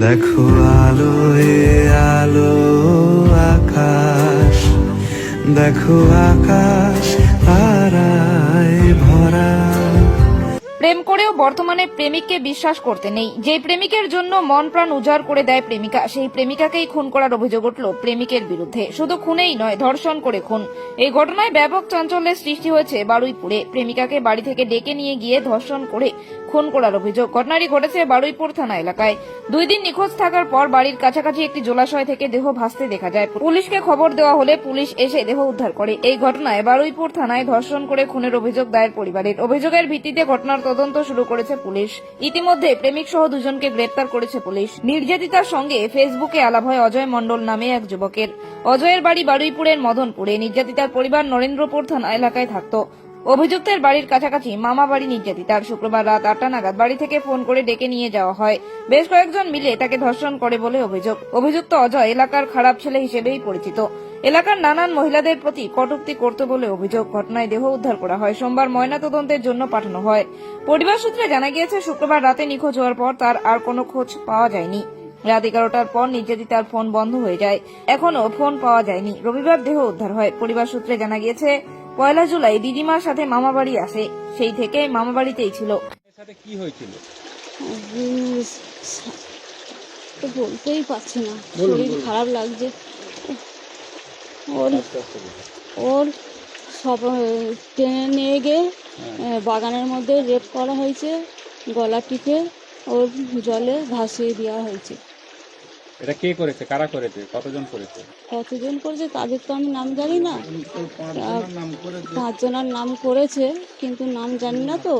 দেখো আলো এ আলো আকাশ, দেখো আকাশ ভরা। প্রেম করেও বর্তমানে প্রেমিককে বিশ্বাস করতে নেই। যে প্রেমিকের জন্য মন প্রাণ উজাড় করে দেয় প্রেমিকা, সেই প্রেমিকাকেই খুন করার অভিযোগ উঠল প্রেমিকের বিরুদ্ধে। শুধু খুনেই নয়, ধর্ষণ করে খুন। এই ঘটনায় ব্যাপক চাঞ্চল্যের সৃষ্টি হয়েছে বারুইপুরে। প্রেমিকাকে বাড়ি থেকে ডেকে নিয়ে গিয়ে ধর্ষণ করে খুন করার অভিযোগ। ঘটনাটি ঘটেছে বারুইপুর থানা এলাকায়। দুই দিন নিখোঁজ থাকার পর বাড়ির কাছাকাছি একটি জলাশয় থেকে দেহ ভাসতে দেখা যায়। পুলিশকে খবর দেওয়া হলে পুলিশ এসে দেহ উদ্ধার করে। এই ঘটনায় বারুইপুর থানায় ধর্ষণ করে খুনের অভিযোগ দায়ের পরিবারের। অভিযোগের ভিত্তিতে ঘটনার তদন্ত শুরু করেছে পুলিশ। ইতিমধ্যে প্রেমিক সহ দুজনকে গ্রেপ্তার করেছে পুলিশ। নির্যাতিতার সঙ্গে ফেসবুকে আলাপ হয় অজয় মণ্ডল নামে এক যুবকের। অজয়ের বাড়ি বারুইপুরের মদনপুরে। নির্যাতিতার পরিবার নরেন্দ্রপুর থানা এলাকায় থাকতো। অভিযুক্তের বাড়ির কাছাকাছি মামা বাড়ি নির্যাতিতার শুক্রবার রাত আটটা নাগাদ বাড়ি থেকে ফোন করে ডেকে নিয়ে যাওয়া হয়। বেশ কয়েকজন মিলে তাকে ধর্ষণ করে বলে অভিযোগ। অভিযুক্ত অজয় এলাকার খারাপ ছেলে হিসেবেই পরিচিত। এলাকার নানান মহিলাদের প্রতি কটুক্তি করত বলে অভিযোগ। ঘটনায় দেহ উদ্ধার করা হয়। সোমবার ময়নাতদন্তের জন্য পাঠানো হয়। পরিবার সূত্রে জানা গিয়েছে, শুক্রবার রাতে নিখোঁজ হওয়ার পর তার আর কোনো খোঁজ পাওয়া যায়নি। রাত এগারোটার পর নির্যাতিতার ফোন বন্ধ হয়ে যায়। এখনও ফোন পাওয়া যায়নি। রবিবার দেহ উদ্ধার হয়। পরিবার সূত্রে জানা গিয়েছে পয়লা জুলাই দিদিমার সাথে মামা বাড়ি আসে। সেই থেকে মামা বাড়িতেই ছিল। সাথে কি হয়েছিল? তো বলতেই পারছি না। শরীর খারাপ লাগছে। ওর ওর সব টেনে নিয়ে গিয়ে বাগানের মধ্যে রেপ করা হয়েছে গলা টিপে ওর জলে ভাসিয়ে দেওয়া হয়েছে। এটা কে করেছে? কারা করেছে? কতজন করেছে? কতজন করেছে তাদের তো আমি নাম জানি না। পাঁচজনের নাম করেছে কিন্তু নাম জানি না তো।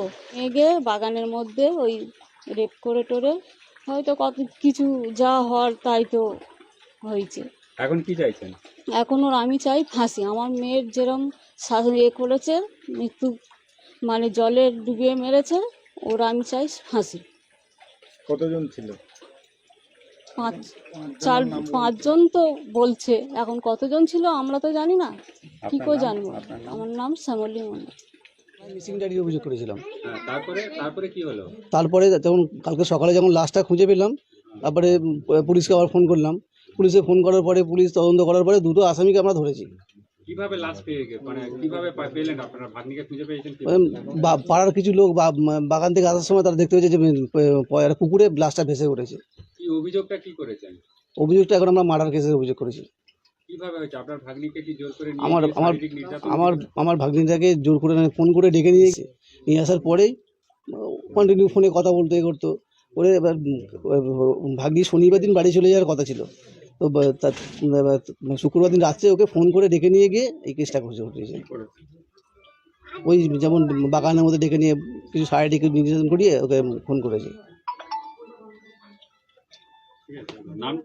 গিয়ে বাগানের মধ্যে ওই রেপ করে টোরে হয়তো কত কিছু যা হওয়ার তাই তো হয়েছে। এখন কি চাইছেন? এখন ওর আমি চাই ফাঁসি। আমার মেয়ের যেরম ইয়ে করেছে মৃত্যু মানে জলে ডুবিয়ে মেরেছে ওর আমি চাই ফাঁসি। কতজন ছিল? পাঁচ চার পাঁচজন তো বলছে। এখন কতজন ছিল আমরা তো জানি না। কি করে জানব? আমার নাম শ্যামলী মন্ডল মিসিং ডায়েরি অভিযোগ করেছিলাম। হ্যাঁ তারপরে তারপরে কি হলো? তারপরে যখন কালকে সকালে যখন লাশটা খুঁজে পেলাম তারপরে পুলিশকে আবার ফোন করলাম। পুলিশে ফোন করার পরে পুলিশ তদন্ত করার পরে দুটো আসামিকে আমরা ধরেছি। কীভাবে লাশ পেয়ে মানে কীভাবে পেলেন আপনারা? ভাগ্নিকে খুঁজে পেয়েছেন কি মানে বা- পাড়ার কিছু লোক বা- বাগান থেকে আসার সময় তারা দেখতে পেয়েছে যে পুকুরে লাশটা ভেসে উঠেছে। অভিযোগটা কি করেছেন? অভিযোগটা এখন আমরা মার্ডার কেসের অভিযোগ করেছি। কীভাবে হয়েছে? আপনার ভাগ্নিকে কি জোর করে নিয়ে আমার গিয়ে আমার শারীরিক নির্যাতন আমার আমার ভাগ্নিটাকে জোর করে মানে ফোন করে ডেকে নিয়ে এসে নিয়ে আসার পরেই কন্টিনিউ ফোনে কথা বলতে এ করতো। করে এবার উম, ভাগ্নি শনিবার দিন বাড়ি চলে যাওয়ার কথা ছিল। তো বা- তা- এবার শুক্রবার দিন রাত্রে ওকে ফোন করে ডেকে নিয়ে গিয়ে এই কেসটা খুঁজে করেছে? ওই যেমন বাগানের মধ্যে ডেকে নিয়ে কিছু শারীরিক নির্যাতন করিয়ে ওকে ফোন করেছে। 南